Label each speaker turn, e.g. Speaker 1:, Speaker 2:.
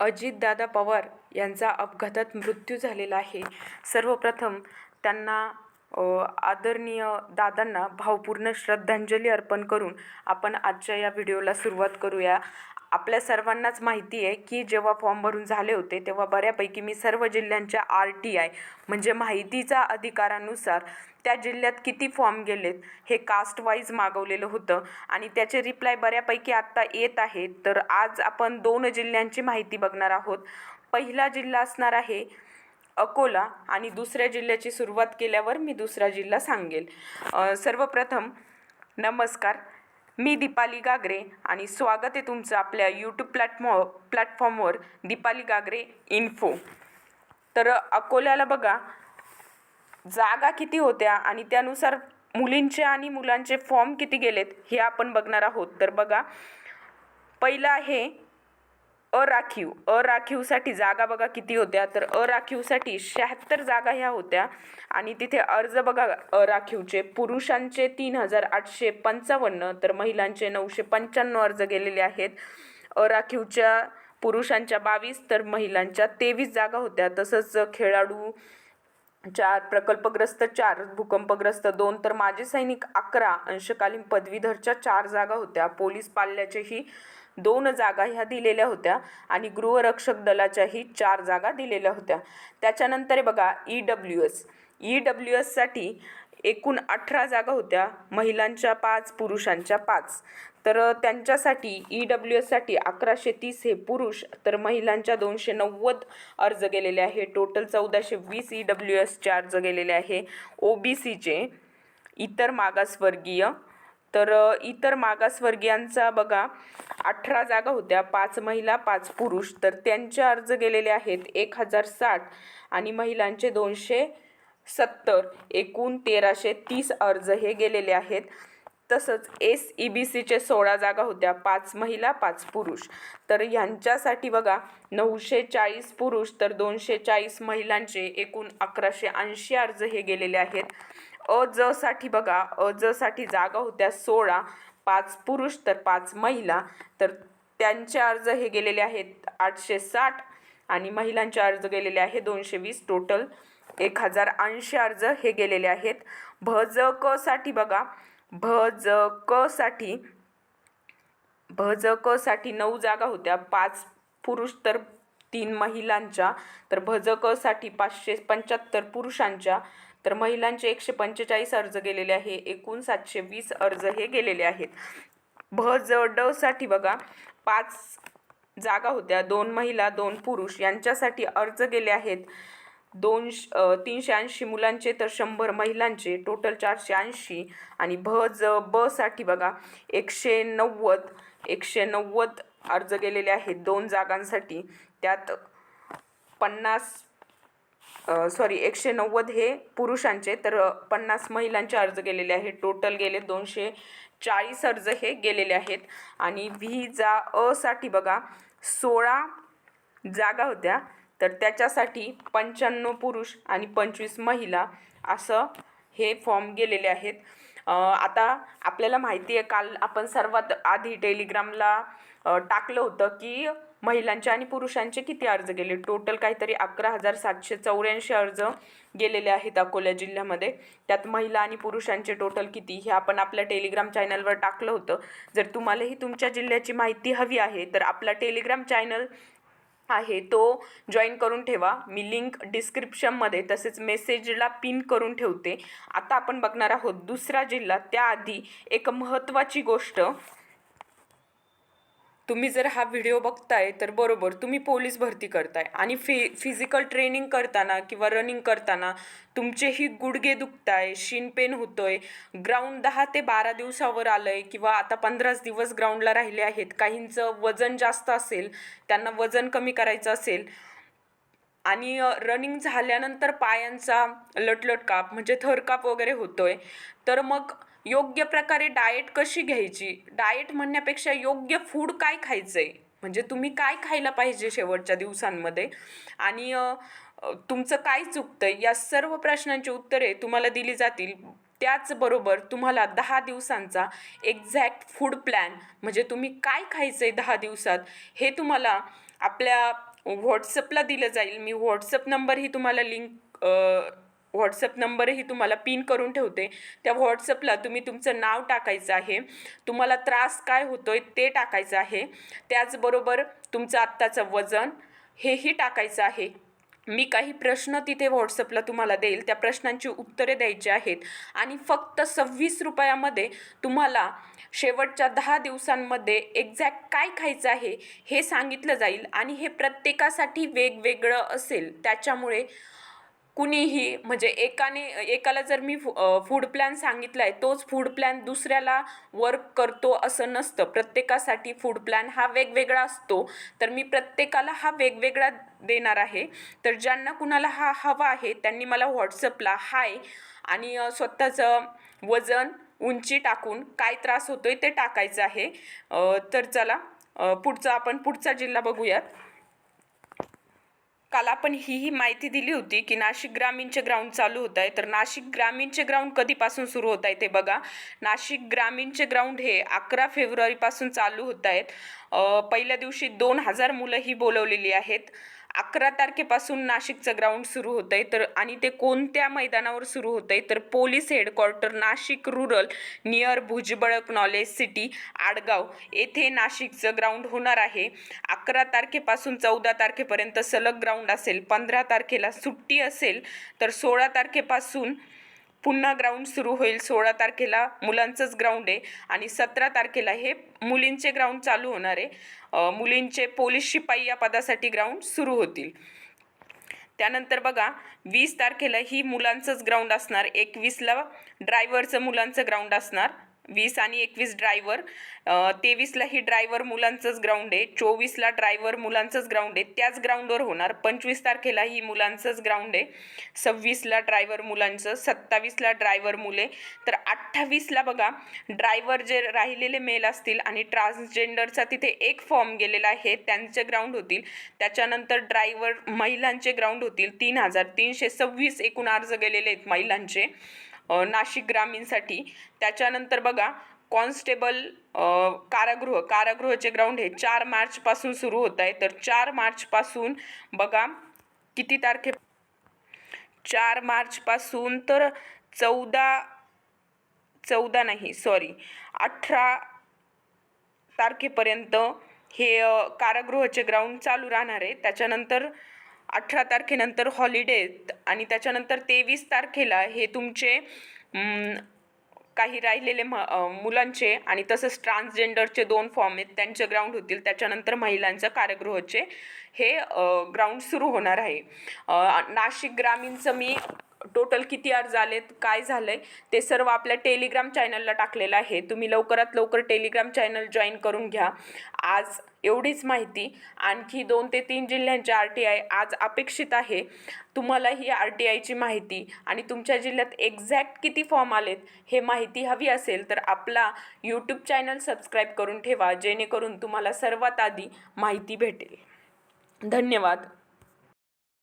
Speaker 1: अजितदादा पवार यांचा अपघातात मृत्यू झालेला आहे. सर्वप्रथम त्यांना आदरणीय दादांना भावपूर्ण श्रद्धांजली अर्पण करून आपण आजच्या या व्हिडिओला सुरुवात करूया. आपल्या सर्वांनाच माहिती आहे की जेव्हा फॉर्म भरून झाले होते तेव्हा बऱ्यापैकी मी सर्व जिल्ह्यांच्या आर टी आय म्हणजे माहितीचा अधिकारानुसार त्या जिल्ह्यात किती फॉर्म गेलेत हे कास्ट वाईज मागवलेलं होतं आणि त्याचे रिप्लाय बऱ्यापैकी आत्ता येत आहेत. तर आज आपण दोन जिल्ह्यांची माहिती बघणार आहोत. पहिला जिल्हा असणार आहे अकोला आणि दुसऱ्या जिल्ह्याची सुरुवात केल्यावर मी दुसरा जिल्हा सांगेल. सर्वप्रथम नमस्कार. मी दीपाली गागरे आणि स्वागत आहे तुमचं आपल्या यूट्यूब प्लॅटफॉ प्लॅटफॉर्मवर दीपाली गागरे इन्फो तर अकोल्याला बघा जागा किती होत्या आणि त्यानुसार मुलींचे आणि मुलांचे फॉर्म किती गेलेत हे आपण बघणार आहोत. तर बघा पहिलं आहे अराखीव. अराखीवसाठी जागा बघा किती होत्या. तर अराखीवसाठी शहात्तर जागा ह्या होत्या. आणि तिथे अर्ज बघा अराखीवचे. पुरुषांचे तीन हजार आठशे पंचावन्न तर महिलांचे नऊशे पंच्याण्णव अर्ज गेलेले आहेत. अराखीवच्या पुरुषांच्या बावीस तर महिलांच्या तेवीस जागा होत्या. तसंच खेळाडू चार प्रकल्पग्रस्त चार भूकंपग्रस्त दोन तर माजी सैनिक अकरा अंशकालीन पदवीधरच्या चार जागा होत्या. पोलीस पाल्याचेही दोन जागा ह्या दिलेल्या होत्या आणि गृहरक्षक दलाच्याही चार जागा दिलेल्या होत्या. त्याच्यानंतर बघा E W S E W एससाठी एकूण अठरा जागा होत्या महिलांच्या पाच पुरुषांच्या पाच. तर त्यांच्यासाठी ई डब्ल्यू एससाठी अकराशे तीस हे पुरुष तर महिलांच्या दोनशे नव्वद अर्ज गेलेले आहे. टोटल चौदाशे वीस ई डब्ल्यू एसचे अर्ज गेलेले आहे. ओ बी सीचे इतर मागासवर्गीय तर इतर मागासवर्गीयांचा बघा अठरा जागा होत्या पाच महिला पाच पुरुष. तर त्यांचे अर्ज गेलेले आहेत एक हजार साठ आणि महिलांचे दोनशे सत्तर. एकूण तेराशे तीस अर्ज हे गेलेले आहेत. तसंच एस ई बी सीचे सोळा जागा होत्या पाच महिला पाच पुरुष. तर ह्यांच्यासाठी बघा नऊशे चाळीस पुरुष तर दोनशे चाळीस महिलांचे एकूण अकराशे ऐंशी अर्ज हे गेलेले आहेत. अ ज साठी बघा अ ज साठी जागा होत्या सोळा पाच पुरुष तर पाच महिला. तर त्यांचे अर्ज हे गेलेले आहेत आठशे साठ आणि महिलांचे अर्ज गेलेले आहे दोनशे वीस टोटल एक हजार ऐंशी अर्ज हे गेलेले आहेत. भ ज क साठी बघा भ ज क साठी भ ज क साठी नऊ जागा होत्या. पाच पुरुष तर तीन महिलांच्या तर भ ज क साठी पाचशे पंच्याहत्तर पुरुषांच्या तर महिलांचे एकशे पंचेचाळीस अर्ज गेलेले आहे एकूण सातशे वीस अर्ज हे गेलेले आहेत. भ ज बघा पाच जागा होत्या. दोन महिला दोन पुरुष यांच्यासाठी अर्ज गेले आहेत. दोन तीनशे ऐंशी मुलांचे तर शंभर महिलांचे. टोटल चारशे ऐंशी आणि भ ज बसाठी बघा एकशे नव्वद एकशे नव्वद अर्ज गेलेले आहेत दोन जागांसाठी. त्यात पन्नास सॉरी एकशे नव्वद हे पुरुषांचे तर पन्नास महिलांचे अर्ज गेलेले आहेत. टोटल गेले दोनशे चाळीस अर्ज हे गेलेले आहेत. आणि व्ही जा अ साठी बघा सोळा जागा होत्या. तर त्याच्यासाठी पंच्याण्णव पुरुष आणि पंचवीस महिला असं हे फॉर्म गेलेले आहेत. आता आपल्याला माहिती आहे काल आपण सर्वात आधी टेलिग्रामला टाकलं होतं की महिलांचे आणि पुरुषांचे किती अर्ज गेले? टोटल काहीतरी अकरा हजार सातशे चौऱ्याऐंशी अर्ज गेलेले आहेत अकोला जिल्ह्यामध्ये. त्यात महिला आणि पुरुषांचे टोटल किती? हे आपण आपल्या टेलिग्राम चॅनलवर टाकलं होतं. जर तुम्हालाही तुमच्या जिल्ह्याची माहिती हवी आहे तर आपला टेलिग्राम चॅनल आहे. तो जॉईन करून ठेवा. मी लिंक डिस्क्रिप्शनमध्ये तसेच मेसेजला पिन करून ठेवते. आता आपण बघणार आहोत दुसरा जिल्हा. त्याआधी एक महत्त्वाची गोष्ट तुम्ही जर हा व्हिडिओ बघताय तर बरोबर तुम्ही पोलीस भरती करताय. आणि फि फिजिकल ट्रेनिंग करताना किंवा रनिंग करताना तुमचेही गुडघे दुखताय शिन पेन होतोय. ग्राउंड दहा ते बारा दिवसावर आलं आहे किंवा आता पंधराच दिवस ग्राउंडला राहिले आहेत. काहींचं वजन जास्त असेल त्यांना वजन कमी करायचं असेल. आणि रनिंग झाल्यानंतर पायांचा लटलटकाप म्हणजे थरकाप वगैरे होतोय. तर मग योग्य प्रकारे डाएट कशी घ्यायची? डाएट म्हणण्यापेक्षा योग्य फूड काय खायचं आहे म्हणजे तुम्ही काय खायला पाहिजे शेवटच्या दिवसांमध्ये? आणि तुमचं काय चुकतं या सर्व प्रश्नांची उत्तरे तुम्हाला दिली जातील. त्याचबरोबर तुम्हाला दहा दिवसांचा एक्झॅक्ट फूड प्लॅन म्हणजे तुम्ही काय खायचं आहे दहा दिवसात हे तुम्हाला आपल्या व्हॉट्सअपला दिलं जाईल. मी व्हॉट्सअप नंबरही तुम्हाला लिंक व्हॉट्सअप नंबरही तुम्हाला पिन करून ठेवते. त्या व्हॉट्सअपला तुम्ही तुमचं नाव टाकायचं आहे. तुम्हाला त्रास काय होतो आहे ते टाकायचं आहे. त्याचबरोबर तुमचं आत्ताचं वजन हेही टाकायचं आहे. मी काही प्रश्न तिथे व्हॉट्सअपला तुम्हाला देईल. त्या प्रश्नांची उत्तरे द्यायची आहेत. आणि फक्त सव्वीस रुपयामध्ये तुम्हाला शेवटच्या दहा दिवसांमध्ये एक्झॅक्ट काय खायचं आहे हे सांगितलं जाईल. आणि हे प्रत्येकासाठी वेगवेगळं असेल. त्याच्यामुळे कुणीही म्हणजे एकाने एकाला जर मी फूड प्लॅन सांगितला आहे तोच फूड प्लॅन दुसऱ्याला वर्क करतो असं नसतं. प्रत्येकासाठी फूड प्लॅन हा वेगवेगळा असतो. तर मी प्रत्येकाला हा वेगवेगळा देणार आहे. तर ज्यांना कुणाला हा हवा आहे त्यांनी मला व्हॉट्सअपला हाय आणि स्वतःचं वजन उंची टाकून काय त्रास होतोय ते टाकायचं आहे. तर चला पुढचा आपण पुढचा जिल्हा बघूयात. काल आपण ही ही माहिती दिली होती की नाशिक ग्रामीणचे ग्राउंड चालू होत आहे तर नाशिक ग्रामीणचे ग्राउंड कधीपासून सुरू होत आहे ते बघा. नाशिक ग्रामीणचे ग्राउंड हे अकरा फेब्रुवारीपासून चालू होत आहेत पहिल्या दिवशी दोन हजार मुलं ही बोलवलेली आहेत. अकरा तारखेपासून नाशिकचं ग्राउंड सुरू होत आहे तर आणि ते कोणत्या मैदानावर सुरू होत आहे तर police headquarter Nashik rural near Bhujbal knowledge city Adgaon. येथे नाशिकचं ग्राउंड होणार आहे. अकरा तारखेपासून चौदा तारखेपर्यंत सलग ग्राउंड असेल. पंधरा तारखेला सुट्टी असेल. तर सोळा तारखेपासून पुन्हा ग्राउंड सुरू होईल. सोळा तारखेला मुलांचंच ग्राउंड आहे आणि सतरा तारखेला हे मुलींचे ग्राउंड चालू होणार आहे. मुलींचे पोलीस शिपाई या पदासाठी ग्राउंड सुरू होतील. त्यानंतर बघा वीस तारखेला ही मुलांचंच ग्राउंड असणार. एकवीसला ड्रायव्हरचं मुलांचं ग्राउंड असणार. वीस आणि एकवीस ड्रायव्हर तेवीसला ही ड्रायव्हर मुलांचंच ग्राउंड आहे चोवीसला ड्रायव्हर मुलांचंच ग्राउंड आहे त्याच ग्राउंडवर होणार. पंचवीस तारखेला ही मुलांचंच ग्राउंड आहे. सव्वीसला ड्रायव्हर मुलांचं सत्तावीसला ड्रायव्हर मुले. तर अठ्ठावीसला बघा ड्रायव्हर जे राहिलेले मेल असतील आणि ट्रान्सजेंडरचा तिथे एक फॉर्म गेलेला आहे त्यांचे ग्राउंड होतील. त्याच्यानंतर ड्रायव्हर महिलांचे ग्राउंड होतील तीन हजार तीनशे सव्वीस एकूण अर्ज गेलेले आहेत महिलांचे. नाशिक ग्रामीणसाठी. त्याच्यानंतर बघा कॉन्स्टेबल कारागृह कारागृहाचे ग्राउंड हे चार मार्चपासून सुरू होत आहे. तर चार मार्चपासून बघा किती तारखे? चार मार्चपासून तर चौदा चौदा नाही सॉरी अठरा तारखेपर्यंत हे कारागृहाचे ग्राउंड चालू राहणार आहे. त्याच्यानंतर अठरा तारखेनंतर हॉलिडे आहेत आणि त्याच्यानंतर तेवीस तारखेला हे तुमचे काही राहिलेले म मुलांचे आणि तसंच ट्रान्सजेंडरचे दोन फॉर्म आहेत. त्यांचे ग्राउंड होतील. त्याच्यानंतर महिलांचं कार्यगृहाचे हे ग्राउंड सुरू होणार आहे. नाशिक ग्रामीणचं मी टोटल किती अर्ज आलेत काय झालं आहे ते सर्व आपल्या टेलिग्राम चॅनलला टाकलेलं आहे. तुम्ही लवकरात लवकर टेलिग्राम चॅनल जॉईन करून घ्या. आज एवढीच माहिती. आणखी दोन ते तीन जिल्ह्यांचे आर टी आय आज अपेक्षित आहे. तुम्हाला ही आर टी आयची माहिती आणि तुमच्या जिल्ह्यात एक्झॅक्ट किती फॉर्म आलेत हे माहिती हवी असेल तर आपला यूट्यूब चॅनल सबस्क्राईब करून ठेवा जेणेकरून तुम्हाला सर्वात आधी माहिती भेटेल. धन्यवाद.